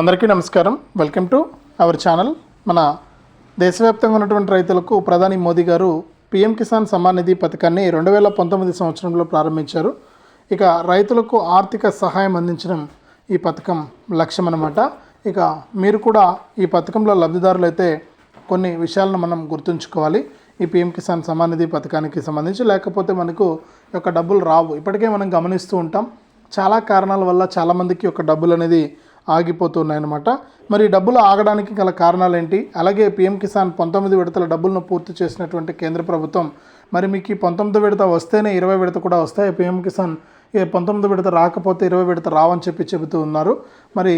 అందరికీ నమస్కారం. Welcome to our channel మన దేశవ్యాప్తంగా ఉన్నటువంటి రైతులకు ప్రధాని మోదీ గారు పీఎం కిసాన్ సమ్మాన్ నిధి పథకాన్ని రెండు వేల పంతొమ్మిది సంవత్సరంలో ప్రారంభించారు. ఇక రైతులకు ఆర్థిక సహాయం అందించడం ఈ పథకం లక్ష్యం అన్నమాట ఇక మీరు కూడా ఈ పథకంలో లబ్ధిదారులు అయితే కొన్ని విషయాలను మనం గుర్తుంచుకోవాలి. ఈ పిఎం కిసాన్ సమ్మాన్ నిధి పథకానికి సంబంధించి లేకపోతే మనకు యొక్క డబ్బులు రావు. ఇప్పటికే మనం గమనిస్తూ ఉంటాం. చాలా కారణాల వల్ల చాలామందికి యొక్క డబ్బులు అనేది ఆగిపోతున్నాయన్నమాట. మరి డబ్బులు ఆగడానికి గల కారణాలు ఏంటి అలాగే పిఎం కిసాన్ పంతొమ్మిది విడతల డబ్బులను పూర్తి చేసినటువంటి కేంద్ర ప్రభుత్వం. మరి మీకు ఈ పంతొమ్మిది విడత వస్తేనే ఇరవై విడత కూడా వస్తాయి? పిఎం కిసాన్ ఏ పంతొమ్మిది విడత రాకపోతే ఇరవై విడత రావని చెప్పి చెబుతూ ఉన్నారు. మరి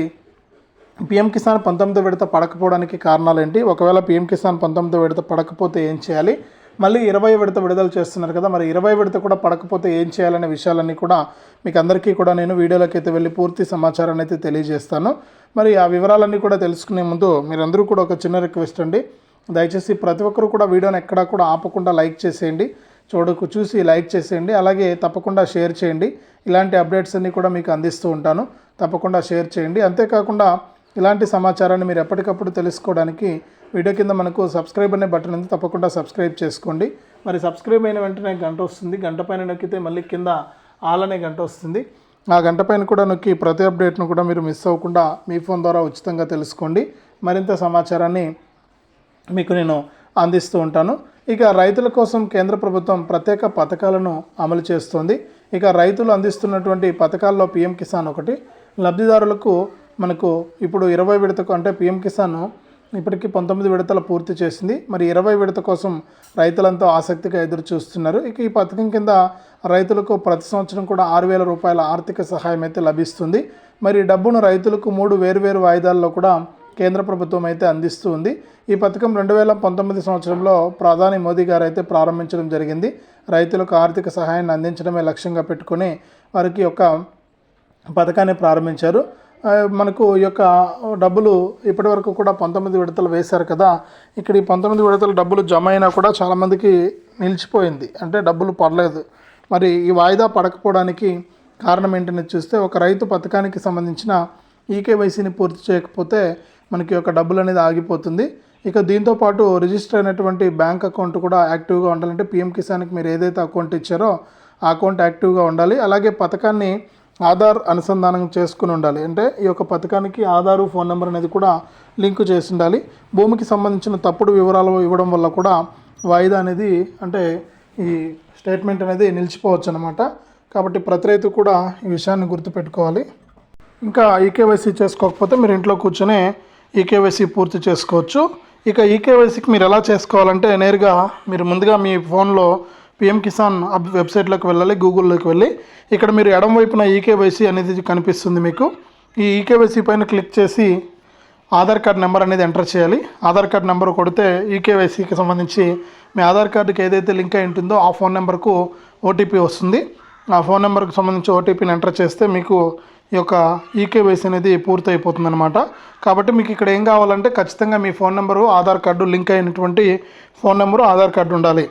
పిఎం కిసాన్ పంతొమ్మిది విడత పడకపోవడానికి కారణాలు ఏంటి ఒకవేళ పిఎం కిసాన్ పంతొమ్మిది విడత పడకపోతే ఏం చేయాలి? మళ్ళీ ఇరవై విడత విడుదల చేస్తున్నారు కదా మరి ఇరవై విడత కూడా పడకపోతే ఏం చేయాలనే విషయాలన్నీ కూడా మీకు అందరికీ కూడా నేను వీడియోలోకి అయితే వెళ్ళి పూర్తి సమాచారాన్ని అయితే తెలియజేస్తాను. మరి ఆ వివరాలన్నీ కూడా తెలుసుకునే ముందు మీరందరూ కూడా ఒక చిన్న రిక్వెస్ట్ అండి. దయచేసి ప్రతి ఒక్కరు కూడా వీడియోని ఎక్కడా కూడా ఆపకుండా లైక్ చేసేయండి. చూడకు చూసి లైక్ చేసేయండి. అలాగే తప్పకుండా షేర్ చేయండి. ఇలాంటి అప్డేట్స్ అన్నీ కూడా మీకు అందిస్తూ ఉంటాను. తప్పకుండా షేర్ చేయండి. అంతేకాకుండా ఇలాంటి సమాచారాన్ని మీరు ఎప్పటికప్పుడు తెలుసుకోవడానికి వీడియో కింద మనకు సబ్స్క్రైబ్ అనే బటన్ ఉంది తప్పకుండా సబ్స్క్రైబ్ చేసుకోండి. మరి సబ్స్క్రైబ్ అయిన వెంటనే గంట వస్తుంది. గంట పైన నొక్కితే మళ్ళీ కింద ఆల్ అనే గంట వస్తుంది. ఆ గంట పైన కూడా నొక్కి ప్రతి అప్డేట్ను కూడా మీరు మిస్ అవ్వకుండా మీ ఫోన్ ద్వారా ఉచితంగా తెలుసుకోండి. మరింత సమాచారాన్ని మీకు నేను అందిస్తూ ఉంటాను. ఇక రైతుల కోసం కేంద్ర ప్రభుత్వం ప్రత్యేక పథకాలను అమలు చేస్తోంది. ఇక రైతులు అందిస్తున్నటువంటి పథకాల్లో పిఎం కిసాన్ ఒకటి. లబ్ధిదారులకు మనకు ఇప్పుడు ఇరవై విడతకు అంటే పిఎం కిసాన్ ఇప్పటికీ పంతొమ్మిది విడతలు పూర్తి చేసింది. మరి ఇరవై విడత కోసం రైతులంతా ఆసక్తిగా ఎదురు చూస్తున్నారు ఇక ఈ పథకం కింద రైతులకు ప్రతి సంవత్సరం కూడా ఆరు వేల రూపాయల ఆర్థిక సహాయం అయితే లభిస్తుంది. మరి డబ్బును రైతులకు మూడు వేరువేరు వాయిదాల్లో కూడా కేంద్ర ప్రభుత్వం అయితే అందిస్తూ ఉంది. ఈ పథకం రెండు వేల పంతొమ్మిది సంవత్సరంలో ప్రధాని మోదీ గారు అయితే ప్రారంభించడం జరిగింది. రైతులకు ఆర్థిక సహాయాన్ని అందించడమే లక్ష్యంగా పెట్టుకొని వారికి యొక్క పథకాన్ని ప్రారంభించారు. మనకు ఈ యొక్క డబ్బులు ఇప్పటివరకు కూడా పంతొమ్మిది విడతలు వేశారు కదా. ఇక్కడ ఈ పంతొమ్మిది విడతల డబ్బులు జమ అయినా కూడా చాలామందికి నిలిచిపోయింది. అంటే డబ్బులు పడలేదు. మరి ఈ వాయిదా పడకపోవడానికి కారణం ఏంటని చూస్తే ఒక రైతు పథకానికి సంబంధించిన ఈకేవైసీని పూర్తి చేయకపోతే మనకి యొక్క డబ్బులు అనేది ఆగిపోతుంది. ఇక దీంతో పాటు రిజిస్టర్ అయినటువంటి బ్యాంక్ అకౌంట్ కూడా యాక్టివ్గా ఉండాలంటే పిఎం కిసాన్కి మీరు ఏదైతే అకౌంట్ ఇచ్చారో ఆ అకౌంట్ యాక్టివ్గా ఉండాలి. అలాగే పథకాన్ని ఆధార్ అనుసంధానం చేసుకుని ఉండాలి. అంటే ఈ యొక్క పథకానికి ఆధారు ఫోన్ నెంబర్ అనేది కూడా లింకు చేసి ఉండాలి. భూమికి సంబంధించిన తప్పుడు వివరాలు ఇవ్వడం వల్ల కూడా వాయిదా అనేది అంటే ఈ స్టేట్మెంట్ అనేది నిలిచిపోవచ్చు అనమాట కాబట్టి ప్రతి రైతు కూడా ఈ విషయాన్ని గుర్తుపెట్టుకోవాలి. ఇంకా ఈకేవైసీ చేసుకోకపోతే మీరు ఇంట్లో కూర్చొని ఈకేవైసీ పూర్తి చేసుకోవచ్చు. ఇక ఈకేవైసీకి మీరు ఎలా చేసుకోవాలంటే నేరుగా మీరు ముందుగా మీ ఫోన్లో పిఎం కిసాన్ అబ్ వెబ్సైట్లోకి వెళ్ళాలి గూగుల్లోకి వెళ్ళి. ఇక్కడ మీరు ఎడం వైపున ఈకేవైసీ అనేది కనిపిస్తుంది మీకు. ఈ ఈకేవైసీ పైన క్లిక్ చేసి ఆధార్ కార్డ్ నెంబర్ అనేది ఎంటర్ చేయాలి. ఆధార్ కార్డ్ నెంబర్ కొడితే ఈకేవైసీకి సంబంధించి మీ ఆధార్ కార్డుకి ఏదైతే లింక్ అయి ఉంటుందో ఆ ఫోన్ నెంబర్కు ఓటీపీ వస్తుంది. ఆ ఫోన్ నెంబర్కి సంబంధించి ఓటీపీని ఎంటర్ చేస్తే మీకు ఈ యొక్క ఈకేవైసీ అనేది పూర్తి అయిపోతుందనమాట కాబట్టి మీకు ఇక్కడ ఏం కావాలంటే ఖచ్చితంగా మీ phone number Aadhaar card link అయినటువంటి ఫోన్ నెంబరు ఆధార్ కార్డు ఉండాలి.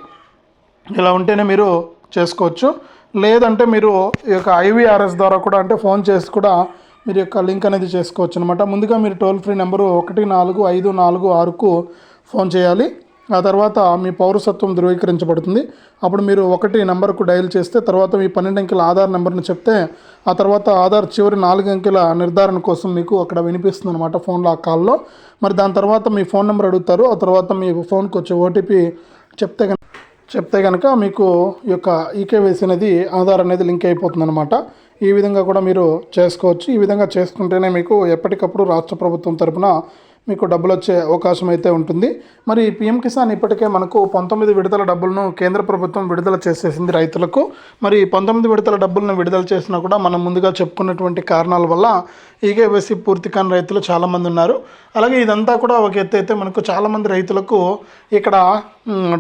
ఇలా ఉంటేనే మీరు చేసుకోవచ్చు. లేదంటే మీరు ఈ యొక్క ఐవీఆర్ఎస్ ద్వారా కూడా అంటే ఫోన్ చేసి కూడా మీరు యొక్క లింక్ అనేది చేసుకోవచ్చు అనమాట ముందుగా మీరు టోల్ ఫ్రీ నెంబరు ఒకటి నాలుగు ఐదు నాలుగు ఆరుకు ఫోన్ చేయాలి. ఆ తర్వాత మీ పౌరసత్వం ధృవీకరించబడుతుంది. అప్పుడు మీరు ఒకటి నెంబర్కు డయల్ చేస్తే తర్వాత మీ పన్నెండు అంకెల ఆధార్ నెంబర్ని చెప్తే ఆ తర్వాత ఆధార్ చివరి నాలుగు అంకెల నిర్ధారణ కోసం మీకు అక్కడ వినిపిస్తుంది అనమాట ఫోన్లో ఆ కాల్లో. మరి దాని తర్వాత మీ ఫోన్ నెంబర్ అడుగుతారు. ఆ తర్వాత మీ ఫోన్కి వచ్చే ఓటీపీ చెప్తే కనుక చెప్తే కనుక మీకు ఈ యొక్క ఈకేవైసీ అనేది ఆధార్ అనేది లింక్ అయిపోతుంది అనమాట ఈ విధంగా కూడా మీరు చేసుకోవచ్చు. ఈ విధంగా చేసుకుంటేనే మీకు ఎప్పటికప్పుడు రాష్ట్ర ప్రభుత్వం తరపున మీకు డబ్బులు వచ్చే అవకాశం అయితే ఉంటుంది. మరి పిఎం కిసాన్ ఇప్పటికే మనకు పంతొమ్మిది విడతల డబ్బులను కేంద్ర ప్రభుత్వం విడుదల చేసేసింది రైతులకు. మరి పంతొమ్మిది విడతల డబ్బులను విడుదల చేసినా కూడా మనం ముందుగా చెప్పుకున్నటువంటి కారణాల వల్ల ఈకేవైసీ పూర్తి కాని రైతులు చాలామంది ఉన్నారు. అలాగే ఇదంతా కూడా ఒక ఎత్తు అయితే మనకు చాలామంది రైతులకు ఇక్కడ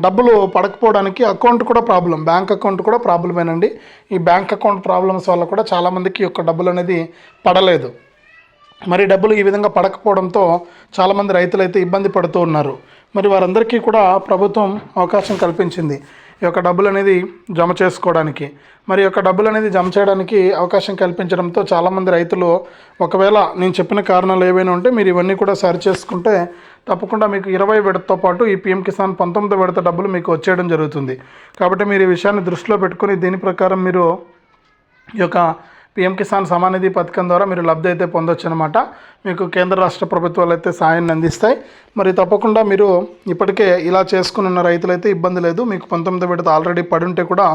డబ్బులు పడకపోవడానికి అకౌంట్ కూడా ప్రాబ్లం బ్యాంక్ అకౌంట్ కూడా ప్రాబ్లమేనండి. ఈ బ్యాంక్ అకౌంట్ ప్రాబ్లమ్స్ వల్ల కూడా చాలామందికి యొక్క డబ్బులు అనేది పడలేదు. మరి డబ్బులు ఈ విధంగా పడకపోవడంతో చాలామంది రైతులు అయితే ఇబ్బంది పడుతూ ఉన్నారు. మరి వారందరికీ కూడా ప్రభుత్వం అవకాశం కల్పించింది. ఈ యొక్క డబ్బులు అనేది జమ చేసుకోవడానికి. మరి ఈ యొక్క డబ్బులు అనేది జమ చేయడానికి అవకాశం కల్పించడంతో చాలామంది రైతులు ఒకవేళ నేను చెప్పిన కారణాలు ఏవైనా ఉంటే మీరు ఇవన్నీ కూడా సరి చేసుకుంటే తప్పకుండా మీకు ఇరవై విడతతో పాటు ఈ పిఎం కిసాన్ పంతొమ్మిది విడత డబ్బులు మీకు వచ్చేయడం జరుగుతుంది. కాబట్టి మీరు ఈ విషయాన్ని దృష్టిలో పెట్టుకుని దీని ప్రకారం మీరు ఈ యొక్క పిఎం కిసాన్ సమానిధి పథకం ద్వారా మీరు లబ్ధి అయితే పొందొచ్చు అనమాట మీకు కేంద్ర రాష్ట్ర ప్రభుత్వాలు అయితే సాయాన్ని అందిస్తాయి. మరి తప్పకుండా మీరు ఇప్పటికే ఇలా చేసుకుని ఉన్న రైతులైతే ఇబ్బంది లేదు. మీకు పంతొమ్మిది విడత ఆల్రెడీ పడి ఉంటే కూడా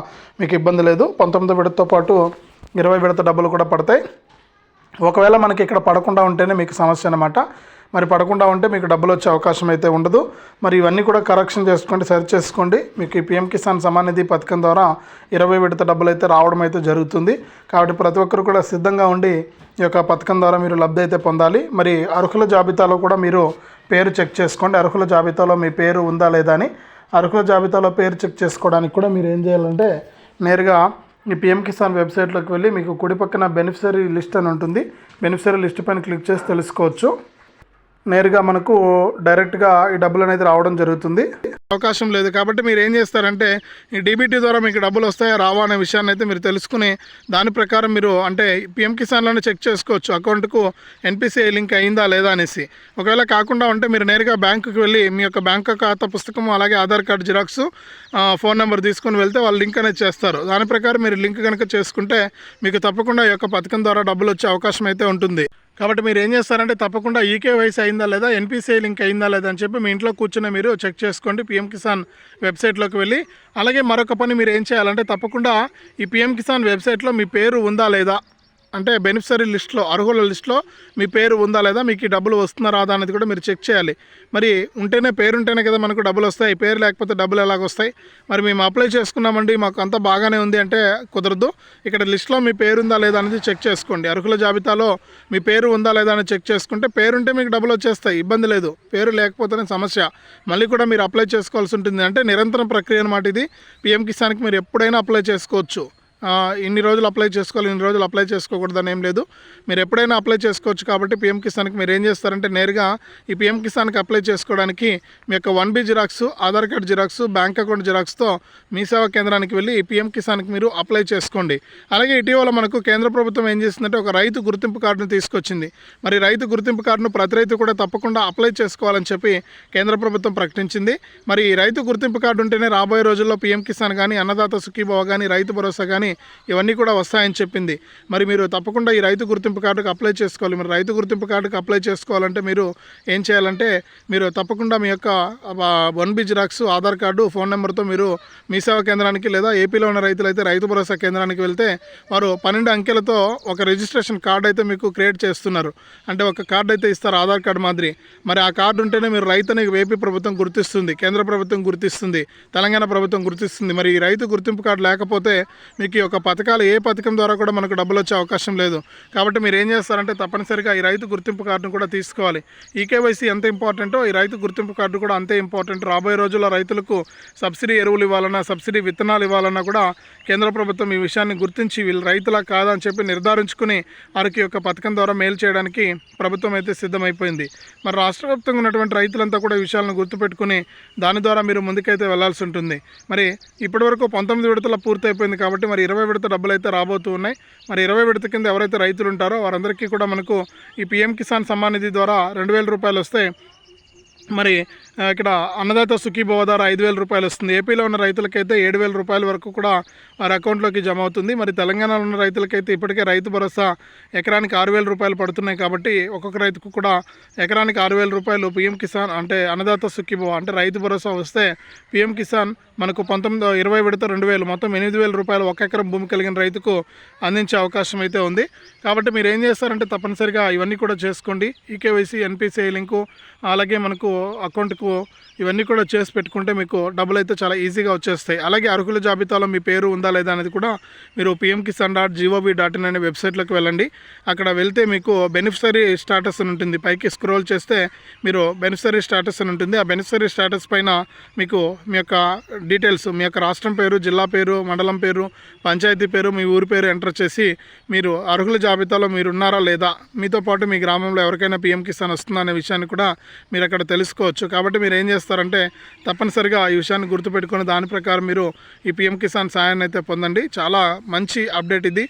మీకు ఇబ్బంది లేదు. పంతొమ్మిది విడతతో పాటు ఇరవై విడత డబ్బులు కూడా పడతాయి. ఒకవేళ మనకి ఇక్కడ పడకుండా ఉంటేనే మీకు సమస్య అనమాట మరి పడకుండా ఉంటే మీకు డబ్బులు వచ్చే అవకాశం అయితే ఉండదు. మరి ఇవన్నీ కూడా కరెక్షన్ చేసుకోండి సరి చేసుకోండి. మీకు ఈ పిఎం కిసాన్ సమానిధి పథకం ద్వారా ఇరవై విడత డబ్బులు అయితే రావడం అయితే జరుగుతుంది. కాబట్టి ప్రతి ఒక్కరు కూడా సిద్ధంగా ఉండి ఈ యొక్క పథకం ద్వారా మీరు లబ్ధి అయితే పొందాలి. మరి అర్హుల జాబితాలో కూడా మీరు పేరు చెక్ చేసుకోండి. అర్హుల జాబితాలో మీ పేరు ఉందా లేదా అని. అర్హుల జాబితాలో పేరు చెక్ చేసుకోవడానికి కూడా మీరు ఏం చేయాలంటే నేరుగా ఈ పిఎం కిసాన్ వెబ్సైట్లోకి వెళ్ళి మీకు కుడి పక్కన బెనిఫిషరీ లిస్ట్ అని ఉంటుంది. బెనిఫిషరీ లిస్ట్ పైన క్లిక్ చేసి తెలుసుకోవచ్చు. నేరుగా మనకు డైరెక్ట్గా ఈ డబ్బులు అనేది రావడం జరుగుతుంది. అవకాశం లేదు కాబట్టి మీరు ఏం చేస్తారంటే ఈ డీబీటీ ద్వారా మీకు డబ్బులు వస్తాయా రావా అనే విషయాన్ని అయితే మీరు తెలుసుకుని దాని ప్రకారం మీరు అంటే పిఎం కిసాన్లోనే చెక్ చేసుకోవచ్చు అకౌంట్కు ఎన్పిసిఐ లింక్ అయిందా లేదా అనేసి. ఒకవేళ కాకుండా ఉంటే మీరు నేరుగా బ్యాంకుకి వెళ్ళి మీ యొక్క బ్యాంక్ ఖాతా పుస్తకం అలాగే Aadhaar card xerox phone number తీసుకొని వెళ్తే వాళ్ళు లింక్ అనేది చేస్తారు. దాని ప్రకారం మీరు లింక్ కనుక చేసుకుంటే మీకు తప్పకుండా ఈ యొక్క పథకం ద్వారా డబ్బులు వచ్చే అవకాశం అయితే ఉంటుంది. కాబట్టి మీరు ఏం చేస్తారంటే తప్పకుండా ఈకేవైసీ అయిందా లేదా ఎన్పిసిఐ లింక్ అయిందా లేదా అని చెప్పి మీ ఇంట్లో కూర్చుని మీరు చెక్ చేసుకోండి పిఎం కిసాన్ వెబ్సైట్లోకి వెళ్ళి. అలాగే మరొక పని మీరు ఏం చేయాలంటే తప్పకుండా ఈ పిఎం కిసాన్ వెబ్సైట్లో మీ పేరు ఉందా లేదా అంటే బెనిఫిషరీ లిస్ట్లో అర్హుల లిస్ట్లో మీ పేరు ఉందా లేదా మీకు ఈ డబ్బులు వస్తుందా రాదా అనేది కూడా మీరు చెక్ చేయాలి. మరి ఉంటేనే పేరు ఉంటేనే కదా మనకు డబ్బులు వస్తాయి. పేరు లేకపోతే డబ్బులు ఎలాగ వస్తాయి? మరి మేము అప్లై చేసుకున్నామండి మాకు అంతా బాగానే ఉంది అంటే కుదరదు. ఇక్కడ లిస్ట్లో మీ పేరు ఉందా లేదా అనేది చెక్ చేసుకోండి. అర్హుల జాబితాలో మీ పేరు ఉందా లేదా అని చెక్ చేసుకుంటే పేరు ఉంటే మీకు డబ్బులు వచ్చేస్తాయి. ఇబ్బంది లేదు. పేరు లేకపోతేనే సమస్య. మళ్ళీ కూడా మీరు అప్లై చేసుకోవాల్సి ఉంటుంది అంటే నిరంతరం ప్రక్రియ అనమాట ఇది. పిఎం కిసాన్కి మీరు ఎప్పుడైనా అప్లై చేసుకోవచ్చు. ఇన్ని రోజులు అప్లై చేసుకోవాలి ఇన్ని రోజులు అప్లై చేసుకోకూడదని ఏం లేదు. మీరు ఎప్పుడైనా అప్లై చేసుకోవచ్చు కాబట్టి పిఎం కిసాన్కి మీరు ఏం చేస్తారంటే నేరుగా ఈ పిఎం కిసాన్కి అప్లై చేసుకోవడానికి మీ యొక్క one B xerox Aadhaar card xerox bank account జిరాక్స్తో మీ సేవా కేంద్రానికి వెళ్ళి ఈ పిఎం కిసాన్కి మీరు అప్లై చేసుకోండి. అలాగే ఇటీవల మనకు కేంద్ర ప్రభుత్వం ఏం చేసిందంటే ఒక రైతు గుర్తింపు కార్డును తీసుకొచ్చింది. మరి రైతు గుర్తింపు కార్డును ప్రతి రైతు కూడా తప్పకుండా అప్లై చేసుకోవాలని చెప్పి కేంద్ర ప్రభుత్వం ప్రకటించింది. మరి ఈ రైతు గుర్తింపు కార్డు ఉంటేనే రాబోయే రోజుల్లో పిఎం కిసాన్ కానీ అన్నదాత సుఖీభావ కానీ రైతు భరోసా కానీ ఇవన్నీ కూడా వస్తాయని చెప్పింది. మరి మీరు తప్పకుండా ఈ రైతు గుర్తింపు కార్డుకు అప్లై చేసుకోవాలి. మరి రైతు గుర్తింపు కార్డుకు అప్లై చేసుకోవాలంటే మీరు ఏం చేయాలంటే మీరు తప్పకుండా మీ యొక్క one B xerox Aadhaar card phone నెంబర్తో మీరు మీ సేవా కేంద్రానికి లేదా ఏపీలో ఉన్న రైతులైతే రైతు భరోసా కేంద్రానికి వెళ్తే వారు పన్నెండు అంకెలతో ఒక రిజిస్ట్రేషన్ కార్డు అయితే మీకు క్రియేట్ చేస్తున్నారు. అంటే ఒక కార్డు అయితే ఇస్తారు ఆధార్ కార్డు మాదిరి. మరి ఆ కార్డు ఉంటేనే మీరు రైతుని ఏపీ ప్రభుత్వం గుర్తిస్తుంది కేంద్ర ప్రభుత్వం గుర్తిస్తుంది తెలంగాణ ప్రభుత్వం గుర్తిస్తుంది. మరి ఈ రైతు గుర్తింపు కార్డు లేకపోతే మీకు యొక్క పథకాలు ఏ పథకం ద్వారా కూడా మనకు డబ్బులు వచ్చే అవకాశం లేదు. కాబట్టి మీరు ఏం చేస్తారంటే తప్పనిసరిగా ఈ రైతు గుర్తింపు కార్డును కూడా తీసుకోవాలి. ఈకేవైసీ ఎంత ఇంపార్టెంటో ఈ రైతు గుర్తింపు కార్డు కూడా అంతే ఇంపార్టెంట్. రాబోయే రోజుల్లో రైతులకు సబ్సిడీ ఎరువులు ఇవ్వాలన్నా సబ్సిడీ విత్తనాలు ఇవ్వాలన్నా కూడా కేంద్ర ప్రభుత్వం ఈ విషయాన్ని గుర్తించి వీళ్ళు రైతులా కాదా అని చెప్పి నిర్ధారించుకుని వారికి యొక్క పథకం ద్వారా మేలు చేయడానికి ప్రభుత్వం అయితే సిద్ధమైపోయింది. మరి రాష్ట్ర వ్యాప్తంగా ఉన్నటువంటి రైతులంతా కూడా ఈ విషయాలను గుర్తుపెట్టుకుని దాని ద్వారా మీరు ముందుకైతే వెళ్ళాల్సి ఉంటుంది. మరి ఇప్పటివరకు పంతొమ్మిది విడతల పూర్తయిపోయింది కాబట్టి మరి ఇరవై విడత డబ్బులు అయితే రాబోతూ ఉన్నాయి. మరి ఇరవై విడత కింద ఎవరైతే రైతులు ఉంటారో వారందరికీ కూడా మనకు ఈ పిఎం కిసాన్ సమ్మాన్ నిధి ద్వారా రెండు వేల రూపాయలు వస్తే మరి ఇక్కడ అన్నదాత సుఖీభవ ద్వారా ఐదు వేల రూపాయలు వస్తుంది. ఏపీలో ఉన్న రైతులకైతే ఏడు వేల రూపాయల వరకు కూడా వారి అకౌంట్లోకి జమ అవుతుంది. మరి తెలంగాణలో ఉన్న రైతులకైతే ఇప్పటికే రైతు భరోసా ఎకరానికి ఆరు వేల రూపాయలు పడుతున్నాయి కాబట్టి ఒక్కొక్క రైతుకు కూడా ఎకరానికి ఆరు వేల రూపాయలు పిఎం కిసాన్ అంటే అన్నదాత సుఖీభవ అంటే రైతు భరోసా వస్తే పిఎం కిసాన్ మనకు పంతొమ్మిది ఇరవై విడత రెండు వేలు మొత్తం ఎనిమిది వేల రూపాయలు ఒక ఎకరం భూమి కలిగిన రైతుకు అందించే అవకాశం అయితే ఉంది. కాబట్టి మీరు ఏం చేస్తారంటే తప్పనిసరిగా ఇవన్నీ కూడా చేసుకోండి. ఈకేవైసీ ఎన్పిసిఐ లింకు అలాగే మనకు అకౌంట్కు ఇవన్నీ కూడా చేసి పెట్టుకుంటే మీకు డబ్బులు అయితే చాలా ఈజీగా వచ్చేస్తాయి. అలాగే అర్హుల జాబితాలో మీ పేరు ఉందా లేదా అనేది కూడా మీరు PM Kisan dot GOV dot in అనే వెబ్సైట్లోకి వెళ్ళండి. అక్కడ వెళ్తే మీకు బెనిఫిషరీ స్టాటస్ అని ఉంటుంది. పైకి స్క్రోల్ చేస్తే మీరు బెనిఫిషరీ స్టాటస్ అని ఉంటుంది. ఆ బెనిఫిషరీ స్టాటస్ పైన మీకు మీ యొక్క డీటెయిల్స్ మీ యొక్క రాష్ట్రం పేరు జిల్లా పేరు మండలం పేరు పంచాయతీ పేరు మీ ఊరి పేరు ఎంటర్ చేసి మీరు అర్హుల జాబితాలో మీరు ఉన్నారా లేదా మీతో పాటు మీ గ్రామంలో ఎవరికైనా పిఎం కిసాన్ వస్తుందా అనే విషయాన్ని కూడా మీరు అక్కడ తెలుసుకోవచ్చు. కాబట్టి మీరు ఏం చేస్తారంటే తప్పనిసరిగా ఈ విషయాన్ని గుర్తుపెట్టుకుని దాని ప్రకారం మీరు ఈ పిఎం కిసాన్ సాయాన్ని అయితే పొందండి. చాలా మంచి అప్డేట్ ఇది.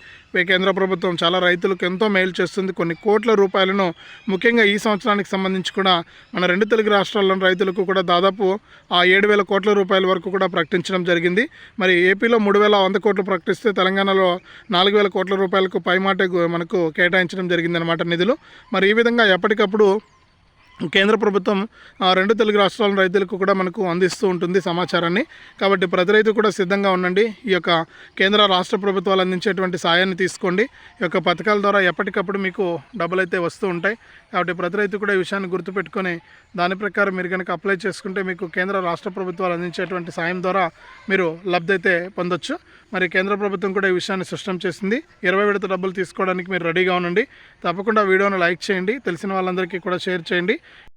కేంద్ర ప్రభుత్వం చాలా రైతులకు ఎంతో మేలు చేస్తుంది. కొన్ని కోట్ల రూపాయలను ముఖ్యంగా ఈ సంవత్సరానికి సంబంధించి కూడా మన రెండు తెలుగు రాష్ట్రాల్లోని రైతులకు కూడా దాదాపు ఆ ఏడు వేల కోట్ల రూపాయల వరకు కూడా ప్రకటించడం జరిగింది. మరి ఏపీలో మూడు వేల వంద కోట్లు ప్రకటిస్తే తెలంగాణలో నాలుగు వేల కోట్ల రూపాయలకు పైమాటే మనకు కేటాయించడం జరిగిందనమాట నిధులు. మరి ఈ విధంగా ఎప్పటికప్పుడు కేంద్ర ప్రభుత్వం రెండు తెలుగు రాష్ట్రాల రైతులకు కూడా మనకు అందిస్తూ ఉంటుంది సమాచారాన్ని. కాబట్టి ప్రతి రైతు కూడా సిద్ధంగా ఉండండి. ఈ యొక్క కేంద్ర రాష్ట్ర ప్రభుత్వాలు అందించేటువంటి సాయాన్ని తీసుకోండి. ఈ యొక్క పథకాల ద్వారా ఎప్పటికప్పుడు మీకు డబ్బులు అయితే వస్తూ ఉంటాయి. కాబట్టి ప్రతి రైతు కూడా ఈ విషయాన్ని గుర్తుపెట్టుకొని దాని ప్రకారం మీరు కనుక అప్లై చేసుకుంటే మీకు కేంద్ర రాష్ట్ర ప్రభుత్వాలు అందించేటువంటి సాయం ద్వారా మీరు లబ్ధి అయితే పొందొచ్చు. మరి కేంద్ర ప్రభుత్వం కూడా ఈ విషయాన్ని స్పష్టం చేసింది. ఇరవై విడత డబ్బులు తీసుకోవడానికి మీరు రెడీగా ఉండండి. తప్పకుండా వీడియోను లైక్ చేయండి. తెలిసిన వాళ్ళందరికీ కూడా షేర్ చేయండి.